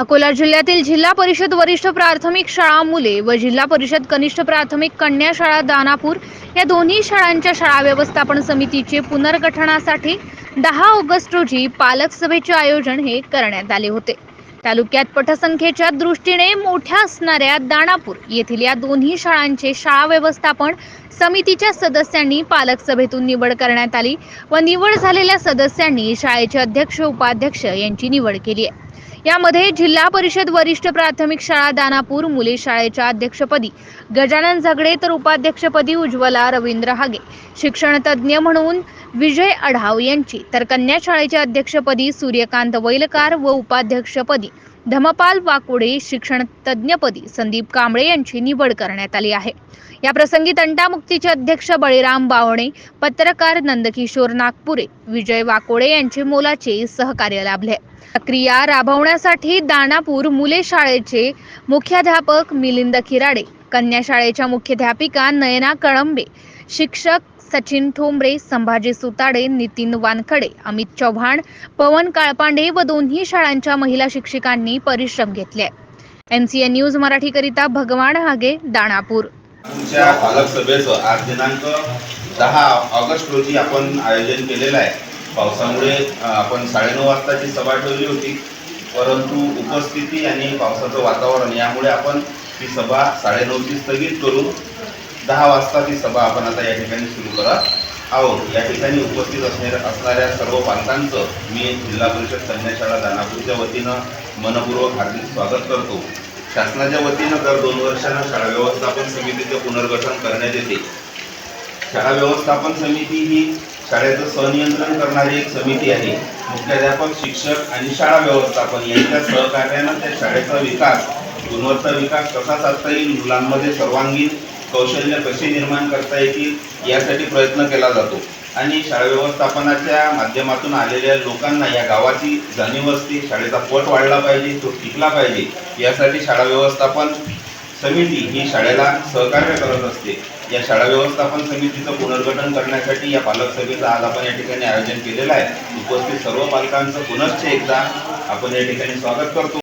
अकोला जिल्ह्यातील जिल्हा परिषद वरिष्ठ प्राथमिक शाळा मुले व जिल्हा परिषद कनिष्ठ प्राथमिक कन्या शाळा दानापूर या दोन्ही शाळांच्या शाळा व्यवस्थापन समितीचे पुनर्गठनासाठी दहा ऑगस्ट रोजी पालक सभेचे आयोजन हे करण्यात आले होते. तालुक्यात पटसंख्येच्या दृष्टीने मोठ्या असणाऱ्या दानापूर येथील या दोन्ही शाळांचे शाळा व्यवस्थापन समितीच्या सदस्यांनी पालक सभेतून निवड करण्यात आली व निवड झालेल्या सदस्यांनी शाळेचे अध्यक्ष उपाध्यक्ष यांची निवड केली आहे. यामध्ये जिल्हा परिषद वरिष्ठ प्राथमिक शाळा दानापूर मुले शाळेच्या अध्यक्षपदी गजानन झगडे तर उपाध्यक्षपदी उज्ज्वला रवींद्र हागे शिक्षण तज्ज्ञ म्हणून विजय अढाव यांची तर कन्या शाळेच्या अध्यक्षपदी सूर्यकांत वैलकार व उपाध्यक्षपदी धमपाल वाकोडे शिक्षण तज्ज्ञपदी संदीप कांबळे यांची निवड करण्यात आली आहे. या प्रसंगी तंटामुक्तीचे अध्यक्ष बळीराम बावणे पत्रकार नंदकिशोर नागपुरे विजय वाकोडे यांचे मोलाचे सहकार्य लाभले. प्रक्रिया राबवण्यासाठी दानापूर मुले शाळेचे मुख्याध्यापक मिलिंद खिराडे कन्या शाळेच्या मुख्याध्यापिका नयना कळंबे शिक्षक सचिन ठोंबरे संभाजी सुताडे नितीन वानखडे अमित चव्हाण पवन काळपांडे व दोन्ही शाळांच्या महिला शिक्षिकांनी परिश्रम घेतले. एम सी एन न्यूज मराठीकरिता भगवान हागे दानापूर. तुमच्या पालक सभेचं आज दिनांक दहा ऑगस्ट रोजी आपण आयोजन केलेलं आहे. पावसामुळे आपण साडेनऊ वाजताची सभा ठेवली होती. परंतु उपस्थिती आणि पावसाचं वातावरण यामुळे आपण ही सभा साडेनऊची स्थगित करू. दहा वाजता ती सभा आपण आता या ठिकाणी सुरू करत आहोत. या ठिकाणी उपस्थित असणाऱ्या असणाऱ्या सर्व पालकांचं मी जिल्हा परिषद कन्याशाळा दानापूरच्या वतीनं मनपूर्वक हार्दिक स्वागत करतो. शासनाच्या वतीनं दर दोन वर्षांना शाळा व्यवस्थापन समितीचे पुनर्गठन करण्यात येते. शाळा व्यवस्थापन समिती ही शाळेचं संनियंत्रण करणारी एक समिती आहे. मुख्याध्यापक शिक्षक आणि शाळा व्यवस्थापन यांच्या सहकार्यानं त्या शाळेचा विकास गुणवत्ता विकास कसा साधता येईल मुलांमध्ये सर्वांगीण कौशल्य कसे निर्माण करता येतील यासाठी प्रयत्न केला जातो. आणि शाळा व्यवस्थापनाच्या माध्यमातून आलेल्या लोकांना या गावाची जाणीव असते शाळेचा पट वाढला पाहिजे तो टिकला पाहिजे यासाठी शाळा व्यवस्थापन समिती ही शाळेला सहकार्य करत असते. या शाळा व्यवस्थापन समितीचं पुनर्गठन करण्यासाठी या पालक सभेचं आज आपण या ठिकाणी आयोजन केलेलं आहे. उपस्थित सर्व पालकांचं पुनश्च एकदा आपण या ठिकाणी स्वागत करतो.